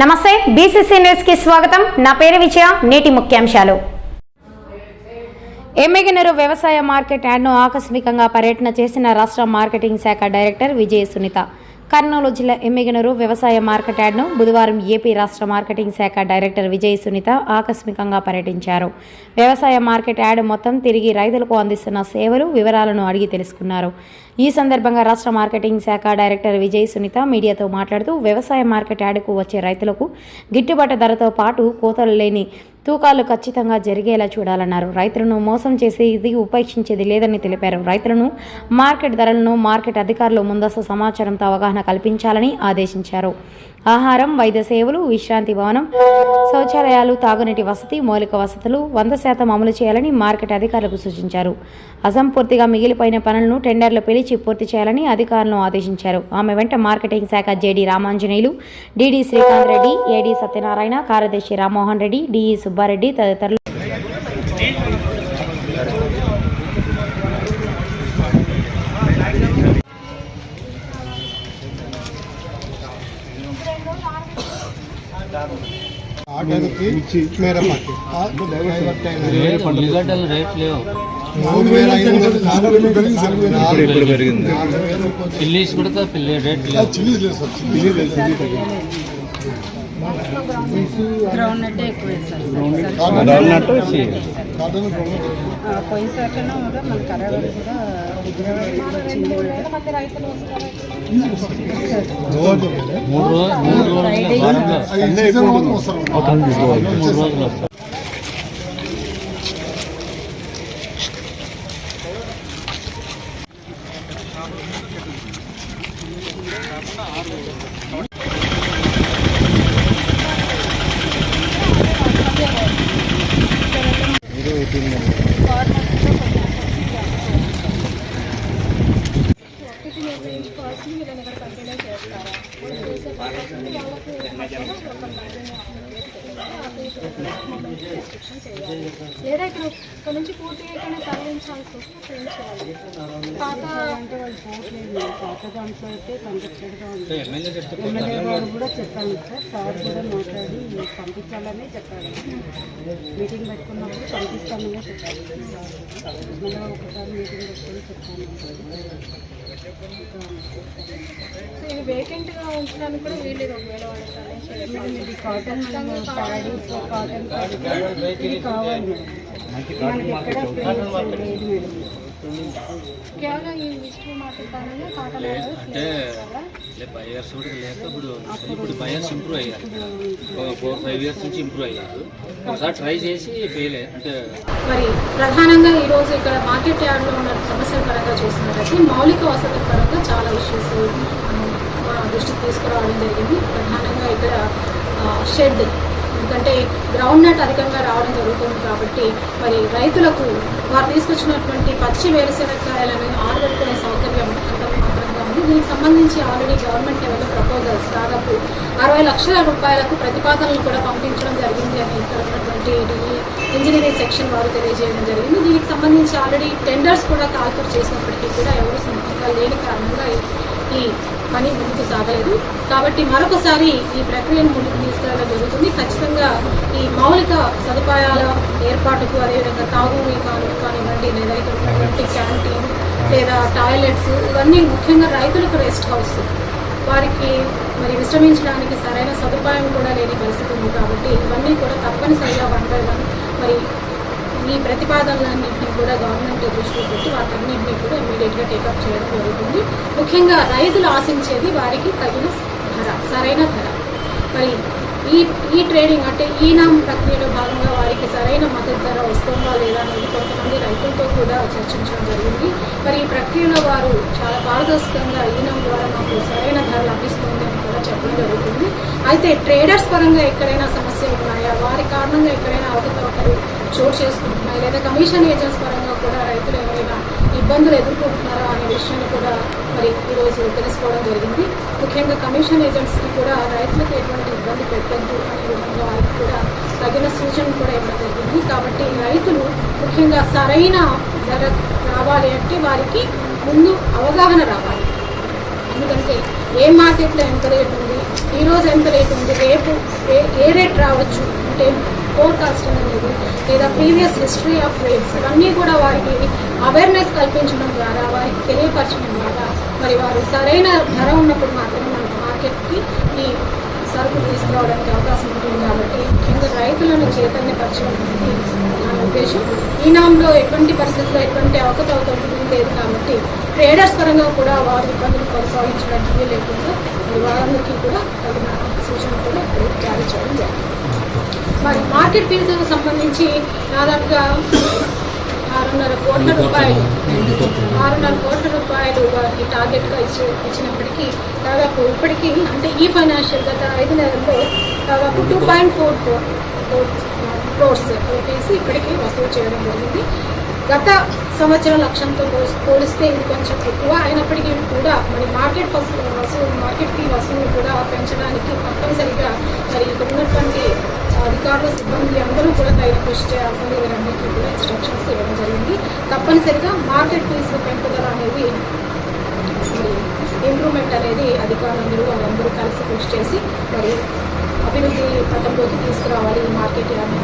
నమస్తే బీసీసీ న్యూస్కి స్వాగతం. నా పేరు విజయ నేటి ముఖ్యాంశాలు. ఎమ్మెగనూరు వ్యవసాయ మార్కెట్ యాడ్ను ఆకస్మికంగా పర్యటన చేసిన రాష్ట్ర మార్కెటింగ్ శాఖ డైరెక్టర్ విజయ సునీత. కర్నూలు జిల్లా ఎమ్మెగనూరు వ్యవసాయ మార్కెట్ యార్డ్ను బుధవారం ఏపీ రాష్ట్ర మార్కెటింగ్ శాఖ డైరెక్టర్ విజయ సునీత ఆకస్మికంగా పర్యటించారు. వ్యవసాయ మార్కెట్ యార్డ్ మొత్తం తిరిగి రైతులకు అందిస్తున్న సేవలు వివరాలను అడిగి తెలుసుకున్నారు. ఈ సందర్భంగా రాష్ట్ర మార్కెటింగ్ శాఖ డైరెక్టర్ విజయ్ సునీత మీడియాతో మాట్లాడుతూ వ్యవసాయ మార్కెట్ యార్డుకు వచ్చే రైతులకు గిట్టుబాటు ధరతో పాటు కోతలు లేని తూకాలు ఖచ్చితంగా జరిగేలా చూడాలన్నారు. రైతులను మోసం చేసి ఇది ఉపేక్షించేది లేదని తెలిపారు. రైతులను మార్కెట్ ధరలను మార్కెట్ అధికారులు ముందస్తు సమాచారంతో అవగాహన కల్పించాలని ఆదేశించారు. ఆహారం వైద్య సేవలు విశ్రాంతి భవనం శౌచాలయాలు తాగునీటి వసతి మౌలిక వసతులు వంద శాతం అమలు చేయాలని మార్కెట్ అధికారులకు సూచించారు. అసంపూర్తిగా మిగిలిపోయిన పనులను టెండర్లు పిలిచి పూర్తి చేయాలని అధికారులను ఆదేశించారు. ఆమె వెంట మార్కెటింగ్ శాఖ JD Ramanjaneyulu DD Srikanth Reddy AD Satyanarayana కార్యదర్శి రామ్మోహన్ రెడ్డి డిఈ సుబ్బారెడ్డి తదితరులు ఆటోకి మేరపాటి డైవర్ట్ అయిన ఉల్లిగడ్డలు రేట్ లేవు మూడు వేల ఐదు వందలు నాలుగు వేలు పెరిగింది సార్. నాలుగు ఇప్పుడు పెరిగింది. నాలుగు వేలు కొంచెం పిల్లీస్ కూడా పిల్లి రేట్ చిల్లీస్ లేదు సార్ చిల్లీస్ లేదు. గ్రౌండ్ నట్టే ఎక్కువ వేస్తారు కాటన్ డౌన్నట్టు వచ్చి కాటన్ గ్రౌండ్ పోయినసారికన్నా కూడా మన కరావళి కూడా వచ్చింది రోజు మూడు రోజులు మూడు రోజులు వారంలో ఐదు సీజన్ మొత్తం వస్తారు మూడు రోజులు వస్తాయి లేదా ఇక్కడ ఇక్కడ నుంచి పూర్తిగా ఇక్కడ తరలించాల్సి వస్తే చేయాలి? పాత ఎమ్మెల్యే గారు కూడా చెప్పాను సార్ సార్ కూడా మాట్లాడి పంపించాలని చెప్పారు. మీటింగ్ పెట్టుకున్నప్పుడు పంపిస్తామని చెప్పారు. మళ్ళీ ఒకసారి మీటింగ్ పెట్టుకొని చెప్పాను. సో ఇది వేకెంట్గా ఉంచడానికి కూడా వీలేదు ఒకవేళ వాళ్ళు తరలించాలి మేడం ఇది కాటన్ ప్యాడీస్ కాటన్ ప్యాడీ ఇది కావాలి మేడం. మనకి ఎక్కడ ప్లేస్ లేదు మేడం. కేవలం ఈ కాటన్ అంటే ఫైవ్ ఇయర్స్ కూడా లేక ఇప్పుడు ఇప్పుడు బయర్స్ ఇంప్రూవ్ అయ్యారు ఫోర్ ఫైవ్ ఇయర్స్ నుంచి ఇంప్రూవ్ అయ్యారు ఒకసారి ట్రై చేసి ఫెయిల్ అంటే మరి ప్రధానంగా ఈ రోజు ఇక్కడ మార్కెట్ యార్డ్లో ఉన్న సమస్యల పరంగా చూసినట్లయితే మౌలిక వసతుల పరంగా చాలా ఇష్యూస్ దృష్టికి తీసుకురావడం జరిగింది. ప్రధానంగా ఇక్కడ షెడ్. ఎందుకంటే గ్రౌండ్ నట్ అధికంగా రావడం జరుగుతుంది కాబట్టి మరి రైతులకు వారు తీసుకొచ్చినటువంటి పచ్చి వేరుశెనగకాయలను ఆరబెట్టుకునే సౌకర్యం అంత మాత్రంగా ఉంది. దీనికి సంబంధించి ఆల్రెడీ గవర్నమెంట్ లెవెల్లో ప్రపోజల్స్ దాదాపు అరవై లక్షల రూపాయలకు ప్రతిపాదనలు కూడా పంపించడం జరిగింది అని ఇక్కడ ఉన్నటువంటి ఇంజనీరింగ్ సెక్షన్ వారు తెలియజేయడం జరిగింది. దీనికి సంబంధించి ఆల్రెడీ టెండర్స్ కూడా కాల్ఫర్ చేసినప్పటికీ కూడా ఎవరు సంతకాలు లేని కారణంగా ఈ- పని ముందుకు సాగలేదు. కాబట్టి మరొకసారి ఈ ప్రక్రియను ముందుకు తీసుకెళ్ళడం జరుగుతుంది. ఖచ్చితంగా ఈ మౌలిక సదుపాయాల ఏర్పాటుకు అదేవిధంగా తాగునీరు కాను కానివ్వండి లేదా ఇక్కడ ఉన్నటువంటి క్యాంటీన్ లేదా టాయిలెట్స్ ఇవన్నీ ముఖ్యంగా రైతులకు రెస్ట్ హౌస్ వారికి మరి విశ్రమించడానికి సరైన సదుపాయం కూడా లేని పరిస్థితి ఉంది కాబట్టి ఇవన్నీ కూడా తప్పనిసరిగా వన్ బై వన్ మరి ఈ ప్రతిపాదనలన్నింటినీ కూడా గవర్నమెంట్ దృష్టిలో పెట్టి వాటన్నింటినీ కూడా ఇమీడియట్గా టేకప్ చేయడం జరుగుతుంది. ముఖ్యంగా రైతులు ఆశించేది వారికి తగిన ధర సరైన ధర. మరి ఈ ఈ ట్రేడింగ్ అంటే ఈ నామ్ ప్రక్రియలో భాగంగా వారికి సరైన మద్దతు ధర వస్తుందా లేదా అనేది కొంతమంది రైతులతో కూడా చర్చించడం జరిగింది. మరి ఈ ప్రక్రియలో వారు చాలా పారదర్శకంగా ఈ నామ్ ద్వారా మాకు సరైన ధర లభిస్తుంది అని కూడా చెప్పడం జరుగుతుంది. అయితే ట్రేడర్స్ పరంగా ఎక్కడైనా సమస్యలు ఉన్నాయా? వారి కారణంగా ఎక్కడైనా అవకతవకలు చోటు చేసుకుంటున్నాయి లేదా కమిషన్ ఏజెంట్స్ పరంగా కూడా రైతులు ఏమైనా ఇబ్బందులు ఎదుర్కొంటున్నారా అనే విషయాన్ని కూడా మరి ఈరోజు తెలుసుకోవడం జరిగింది. ముఖ్యంగా కమిషన్ ఏజెంట్స్కి కూడా రైతులకు ఎటువంటి ఇబ్బంది పెట్టద్దు అనే విధంగా వారికి కూడా తగిన సూచనలు కూడా ఇవ్వడం జరిగింది. కాబట్టి రైతులు ముఖ్యంగా సరైన ధర రావాలి అంటే వారికి ముందు అవగాహన రావాలి. ఎందుకంటే ఏ మార్కెట్లో ఎంత రేట్ ఉంది ఈరోజు ఎంత రేట్ ఉంది రేపు ఏ- ఏ రేట్ రావచ్చు అంటే ఫోర్కాస్ట్ అనేది లేదా ప్రీవియస్ హిస్టరీ ఆఫ్ రేట్స్ ఇవన్నీ కూడా వారికి అవేర్నెస్ కల్పించడం ద్వారా వారికి తెలియపరచడం ద్వారా మరి వారు సరైన ధర ఉన్నప్పుడు మాత్రమే మనకు మార్కెట్కి ఈ సరుకు తీసుకురావడానికి అవకాశం ఉంటుంది కాబట్టి ముఖ్యంగా రైతులను చైతన్యపరచడం నా ఉద్దేశం. ఈనాంలో ఎటువంటి పరిస్థితుల్లో ఎటువంటి అవకతవకలు లేదు కాబట్టి ట్రేడర్స్ పరంగా కూడా వారి ఇబ్బందులు కొనసాగించడానికి లేకుండా వారందరికీ కూడా తగిన సూచన కూడా జారీ చేయడం జరిగింది. మార్కెట్ ఫీజుకు సంబంధించి దాదాపుగా ఆరున్నర కోట్ల రూపాయలు. ఆరున్నర కోట్ల రూపాయలు వారికి టార్గెట్గా ఇచ్చి ఇచ్చినప్పటికీ దాదాపు ఇప్పటికీ అంటే ఈ ఫైనాన్షియల్ గత ఐదు నెలల్లో దాదాపు two point four four crores rupees ఇప్పటికీ వసూలు చేయడం జరిగింది. గత సంవత్సరం లక్ష్యంతో పోలిస్తే ఇది కొంచెం ఎక్కువ. అయినప్పటికీ కూడా మరి మార్కెట్ వసూలు మార్కెట్ ఫీ వసూలు కూడా పెంచడానికి తప్పనిసరిగా మరి ఇక్కడ ఉన్నటువంటి అధికారులు సిబ్బంది అందరూ కూడా తగిన కృషి చేయాల్సింది. వీరందరికీ కూడా ఇన్స్ట్రక్షన్స్ ఇవ్వడం జరిగింది. తప్పనిసరిగా మార్కెట్ ఫీజు పెంపుదల అనేది ఇంప్రూవ్మెంట్ అనేది అధికారులందరూ వాళ్ళందరూ కలిసి కృషి చేసి మరి అభివృద్ధి పథంలోకి తీసుకురావాలి ఈ మార్కెట్ అనేది.